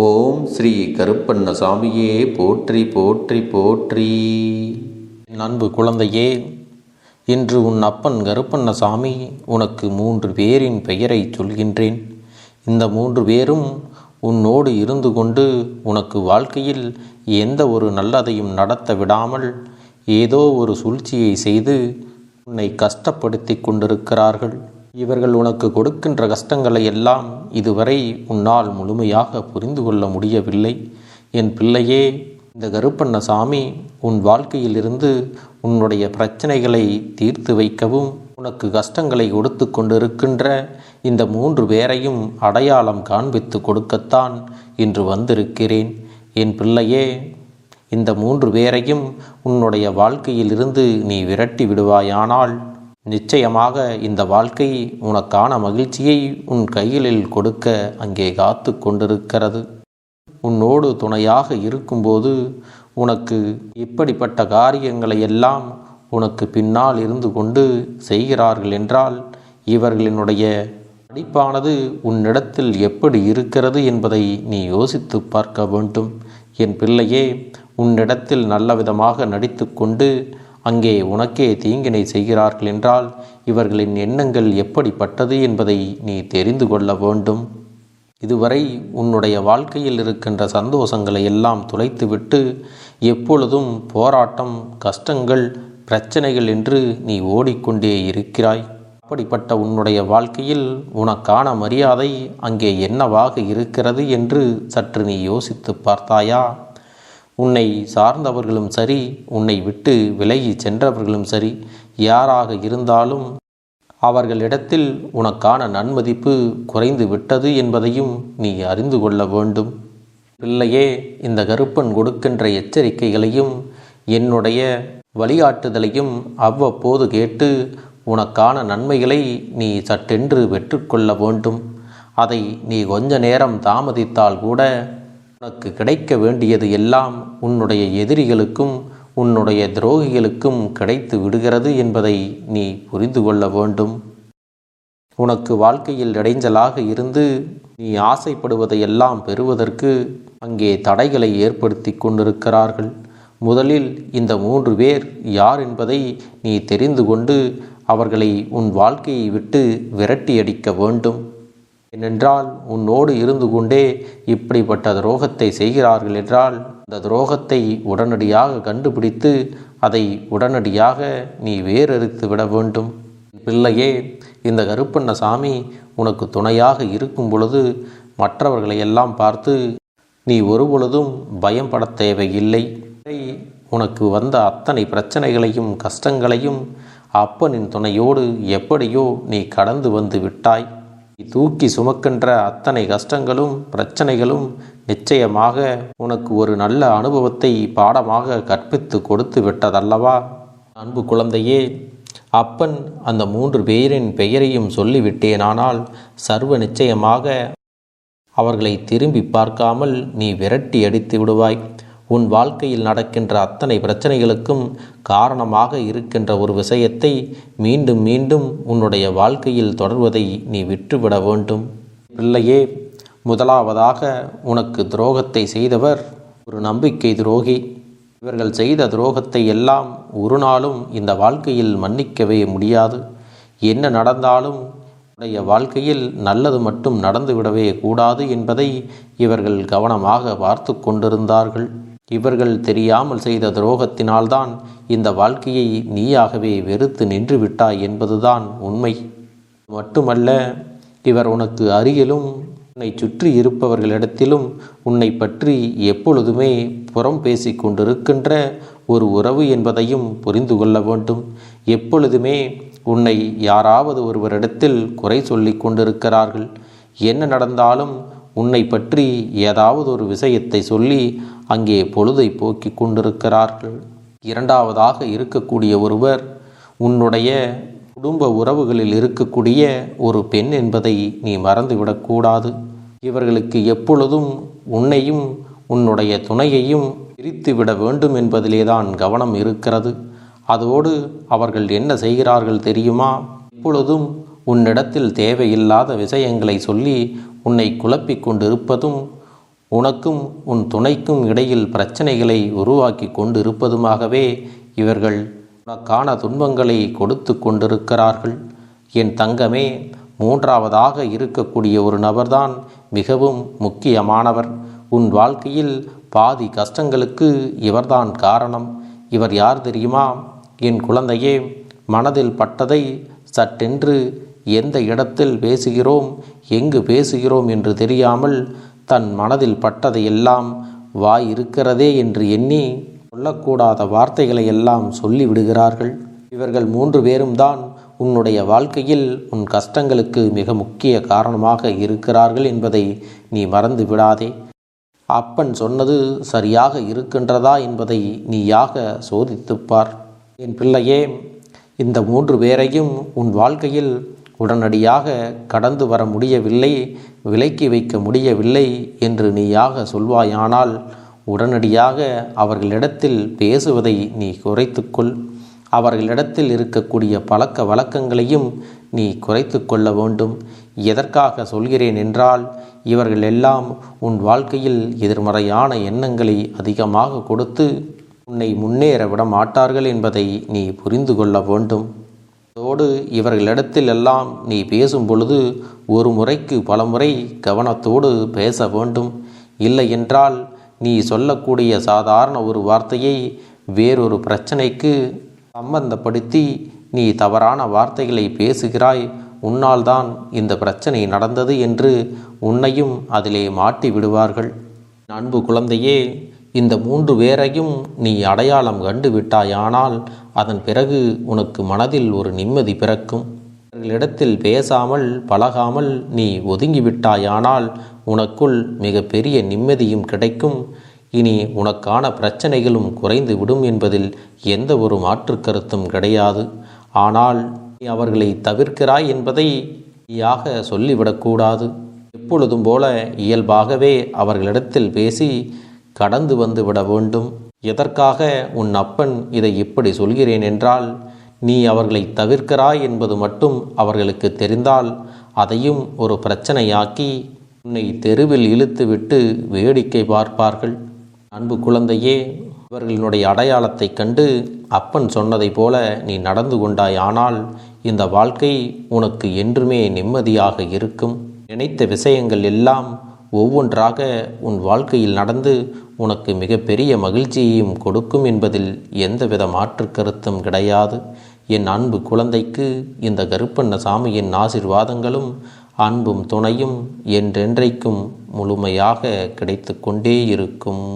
ஓம் ஸ்ரீ கருப்பண்ணசாமியே போற்றி போற்றி போற்றி. நண்பு அன்பு குழந்தையே இன்று உன் அப்பன் கருப்பண்ணசாமி உனக்கு மூன்று பேரின் பெயரை சொல்கின்றேன். இந்த மூன்று பேரும் உன்னோடு இருந்து கொண்டு உனக்கு வாழ்க்கையில் எந்த ஒரு நல்லதையும் நடத்த விடாமல் ஏதோ ஒரு சூழ்ச்சியை செய்து உன்னை கஷ்டப்படுத்தி கொண்டிருக்கிறார்கள். இவர்கள் உனக்கு கொடுக்கின்ற கஷ்டங்களை எல்லாம் இதுவரை உன்னால் முழுமையாக புரிந்து கொள்ள முடியவில்லை. என் பிள்ளையே இந்த கருப்பண்ணசாமி உன் வாழ்க்கையிலிருந்து உன்னுடைய பிரச்சனைகளை தீர்த்து வைக்கவும் உனக்கு கஷ்டங்களை கொடுத்து கொண்டிருக்கின்ற இந்த மூன்று பேரையும் அடையாளம் காண்பித்து கொடுக்கத்தான் இன்று வந்திருக்கிறேன். என் பிள்ளையே இந்த மூன்று பேரையும் உன்னுடைய வாழ்க்கையிலிருந்து நீ விரட்டி விடுவாயானால் நிச்சயமாக இந்த வாழ்க்கை உனக்கான மகிழ்ச்சியை உன் கைகளில் கொடுக்க அங்கே காத்து கொண்டிருக்கிறது. உன்னோடு துணையாக இருக்கும்போது உனக்கு இப்படிப்பட்ட காரியங்களை எல்லாம் உனக்கு பின்னால் இருந்து கொண்டு செய்கிறார்கள் என்றால் இவர்களினுடைய படிப்பானது உன்னிடத்தில் எப்படி இருக்கிறது என்பதை நீ யோசித்து பார்க்க வேண்டும். என் பிள்ளையே உன்னிடத்தில் நல்ல விதமாக நடித்து கொண்டு அங்கே உனக்கே தீங்கினை செய்கிறார்கள் என்றால் இவர்களின் எண்ணங்கள் எப்படிப்பட்டது என்பதை நீ தெரிந்து கொள்ள வேண்டும். இதுவரை உன்னுடைய வாழ்க்கையில் இருக்கின்ற சந்தோஷங்களை எல்லாம் துளைத்துவிட்டு எப்பொழுதும் போராட்டம் கஷ்டங்கள் பிரச்சனைகள் என்று நீ ஓடிக்கொண்டே இருக்கிறாய். அப்படிப்பட்ட உன்னுடைய வாழ்க்கையில் உனக்கான மரியாதை அங்கே என்னவாக இருக்கிறது என்று சற்று நீ யோசித்து பார்த்தாயா? உன்னை சார்ந்தவர்களும் சரி உன்னை விட்டு விலகி சென்றவர்களும் சரி யாராக இருந்தாலும் அவர்களிடத்தில் உனக்கான நன்மதிப்பு குறைந்து விட்டது என்பதையும் நீ அறிந்து கொள்ள வேண்டும். பிள்ளையே இந்த கருப்பன் கொடுக்கின்ற எச்சரிக்கைகளையும் என்னுடைய வழிகாட்டுதலையும் அவ்வப்போது கேட்டு உனக்கான நன்மைகளை நீ சட்டென்று பெற்றுக்கொள்ள வேண்டும். அதை நீ கொஞ்ச நேரம் தாமதித்தால் கூட உனக்கு கிடைக்க வேண்டியது எல்லாம் உன்னுடைய எதிரிகளுக்கும் உன்னுடைய துரோகிகளுக்கும் கிடைத்து விடுகிறது என்பதை நீ புரிந்து கொள்ள வேண்டும். உனக்கு வாழ்க்கையில் இடைஞ்சலாக இருந்து நீ ஆசைப்படுவதையெல்லாம் பெறுவதற்கு அங்கே தடைகளை ஏற்படுத்தி கொண்டிருக்கிறார்கள். முதலில் இந்த மூன்று பேர் யார் என்பதை நீ தெரிந்து கொண்டு அவர்களை உன் வாழ்க்கையை விட்டு விரட்டி அடிக்க வேண்டும். ஏனென்றால் உன்னோடு இருந்து கொண்டே இப்படிப்பட்ட துரோகத்தை செய்கிறார்கள் என்றால் அந்த துரோகத்தை உடனடியாக கண்டுபிடித்து அதை உடனடியாக நீ வேறறுத்து விட வேண்டும். பிள்ளையே இந்த கருப்பண்ண சாமி உனக்கு துணையாக இருக்கும் பொழுது மற்றவர்களை எல்லாம் பார்த்து நீ ஒருபொழுதும் பயம் பட தேவையில்லை. உனக்கு வந்த அத்தனை பிரச்சனைகளையும் கஷ்டங்களையும் அப்பனின் துணையோடு எப்படியோ நீ கடந்து வந்து விட்டாய். தூக்கி சுமக்கின்ற அத்தனை கஷ்டங்களும் பிரச்சனைகளும் நிச்சயமாக உனக்கு ஒரு நல்ல அனுபவத்தை பாடமாக கற்பித்து கொடுத்து விட்டதல்லவா? அன்பு குழந்தையே அப்பன் அந்த மூன்று பேரின் பெயரையும் சொல்லிவிட்டேனானால் சர்வ நிச்சயமாக அவர்களை திரும்பி பார்க்காமல் நீ விரட்டி அடித்து விடுவாய். உன் வாழ்க்கையில் நடக்கின்ற அத்தனை பிரச்சனைகளுக்கும் காரணமாக இருக்கின்ற ஒரு விஷயத்தை மீண்டும் மீண்டும் உன்னுடைய வாழ்க்கையில் தொடர்வதை நீ விட்டுவிட வேண்டும். பிள்ளையே முதலாவதாக உனக்கு துரோகத்தை செய்தவர் ஒரு நம்பிக்கை துரோகி. இவர்கள் செய்த துரோகத்தை எல்லாம் ஒரு நாளும் இந்த வாழ்க்கையில் மன்னிக்கவே முடியாது. என்ன நடந்தாலும் உடைய வாழ்க்கையில் நல்லது மட்டும் நடந்துவிடவே கூடாது என்பதை இவர்கள் கவனமாக பார்த்து கொண்டிருந்தார்கள். இவர்கள் தெரியாமல் செய்த துரோகத்தினால்தான் இந்த வாழ்க்கையை நீயாகவே வெறுத்து நின்று விட்டாய் என்பதுதான் உண்மை. மட்டுமல்ல இவர் உனக்கு அருகிலும் உன்னை சுற்றி இருப்பவர்களிடத்திலும் உன்னை பற்றி எப்பொழுதுமே புறம் பேசி கொண்டிருக்கின்ற ஒரு உறவு என்பதையும் புரிந்து கொள்ள வேண்டும். எப்பொழுதுமே உன்னை யாராவது ஒருவரிடத்தில் குறை சொல்லி கொண்டிருக்கிறார்கள். என்ன நடந்தாலும் உன்னை பற்றி ஏதாவது ஒரு விஷயத்தை சொல்லி அங்கே பொழுதை போக்கி கொண்டிருக்கிறார்கள். இரண்டாவதாக இருக்கக்கூடிய ஒருவர் உன்னுடைய குடும்ப உறவுகளில் இருக்கக்கூடிய ஒரு பெண் என்பதை நீ மறந்துவிடக்கூடாது இவர்களுக்கு எப்பொழுதும் உன்னையும் உன்னுடைய துணையையும் பிரித்துவிட வேண்டும் என்பதிலேதான் கவனம் இருக்கிறது. அதோடு அவர்கள் என்ன செய்கிறார்கள் தெரியுமா? எப்பொழுதும் உன்னிடத்தில் தேவையில்லாத விஷயங்களை சொல்லி உன்னை குழப்பிக் கொண்டிருப்பதும் உனக்கும் உன் துணைக்கும் இடையில் பிரச்சனைகளை உருவாக்கி கொண்டிருப்பதுமாகவே இவர்கள் உனக்கான துன்பங்களை கொடுத்து கொண்டிருக்கிறார்கள். என் தங்கமே மூன்றாவதாக இருக்கக்கூடிய ஒரு நபர்தான் மிகவும் முக்கியமானவர். உன் வாழ்க்கையில் பாதி கஷ்டங்களுக்கு இவர்தான் காரணம். இவர் யார் தெரியுமா? என் குழந்தையே மனதில் பட்டதை சட்டென்று எந்த இடத்தில் பேசுகிறோம் எங்கு பேசுகிறோம் என்று தெரியாமல் தன் மனதில் பட்டதையெல்லாம் வாய் இருக்கிறதே என்று எண்ணி சொல்லக்கூடாத வார்த்தைகளை எல்லாம் சொல்லி விடுகிறார்கள். இவர்கள் மூன்று பேரும் தான் உன்னுடைய வாழ்க்கையில் உன் கஷ்டங்களுக்கு மிக முக்கிய காரணமாக இருக்கிறார்கள் என்பதை நீ மறந்து விடாதே. அப்பன் சொன்னது சரியாக இருக்கின்றதா என்பதை நீயாக சோதித்துப்பார். என் பிள்ளையே இந்த மூன்று பேரையும் உன் வாழ்க்கையில் உடனடியாக கடந்து வர முடியவில்லை விலக்கி வைக்க முடியவில்லை என்று நீயாக சொல்வாயானால் உடனடியாக அவர்களிடத்தில் பேசுவதை நீ குறைத்துக்கொள். அவர்களிடத்தில் இருக்கக்கூடிய பழக்க வழக்கங்களையும் நீ குறைத்து கொள்ள வேண்டும். எதற்காக சொல்கிறேன் என்றால் இவர்கள் எல்லாம் உன் வாழ்க்கையில் எதிர்மறையான எண்ணங்களை அதிகமாக கொடுத்து உன்னை முன்னேற விட மாட்டார்கள் என்பதை நீ புரிந்து கொள்ள வேண்டும். அதோடு இவர்களிடத்தில் எல்லாம் நீ பேசும் பொழுது ஒரு முறைக்கு பல முறை கவனத்தோடு பேச வேண்டும். இல்லை என்றால் நீ சொல்லக்கூடிய சாதாரண ஒரு வார்த்தையை வேறொரு பிரச்சனைக்கு சம்பந்தப்படுத்தி நீ தவறான வார்த்தைகளை பேசுகிறாய். உன்னால்தான் இந்த பிரச்சனை நடந்தது என்று உன்னையும் அதிலே மாட்டி விடுவார்கள். அன்பு குழந்தையே இந்த மூன்று பேரையும் நீ அடையாளம் கண்டு விட்டாயானால் அதன் பிறகு உனக்கு மனதில் ஒரு நிம்மதி பிறக்கும். அவர்களிடத்தில் பேசாமல் பழகாமல் நீ ஒதுங்கிவிட்டாயானால் உனக்குள் மிக பெரிய நிம்மதியும் கிடைக்கும். இனி உனக்கான பிரச்சனைகளும் குறைந்து விடும் என்பதில் எந்த ஒரு மாற்று கருத்தும் கிடையாது. ஆனால் நீ அவர்களை தவிர்க்கிறாய் என்பதை யாக சொல்லிவிடக்கூடாது. எப்பொழுதும் போல இயல்பாகவே அவர்களிடத்தில் பேசி கடந்து வந்து விட வேண்டும். எதற்காக உன் அப்பன் இதை இப்படி சொல்கிறேன் என்றால் நீ அவர்களை தவிர்க்கிறாய் என்பது மட்டும் அவர்களுக்கு தெரிந்தால் அதையும் ஒரு பிரச்சனையாக்கி உன்னை தெருவில் இழுத்துவிட்டு வேடிக்கை பார்ப்பார்கள். அன்பு குழந்தையே இவர்களினுடைய அடையாளத்தை கண்டு அப்பன் சொன்னதை போல நீ நடந்து கொண்டாய் ஆனால் இந்த வாழ்க்கை உனக்கு என்றுமே நிம்மதியாக இருக்கும். நினைத்த விஷயங்கள் எல்லாம் ஒவ்வொன்றாக உன் வாழ்க்கையில் நடந்து உனக்கு மிகப்பெரிய மகிழ்ச்சியையும் கொடுக்கும் என்பதில் எந்தவித மாற்று கருத்தும் கிடையாது. என் அன்பு குழந்தைக்கு இந்த கருப்பண்ண சாமியின் ஆசிர்வாதங்களும் அன்பும் துணையும் என்றென்றைக்கும் முழுமையாக கிடைத்து கொண்டே இருக்கும்.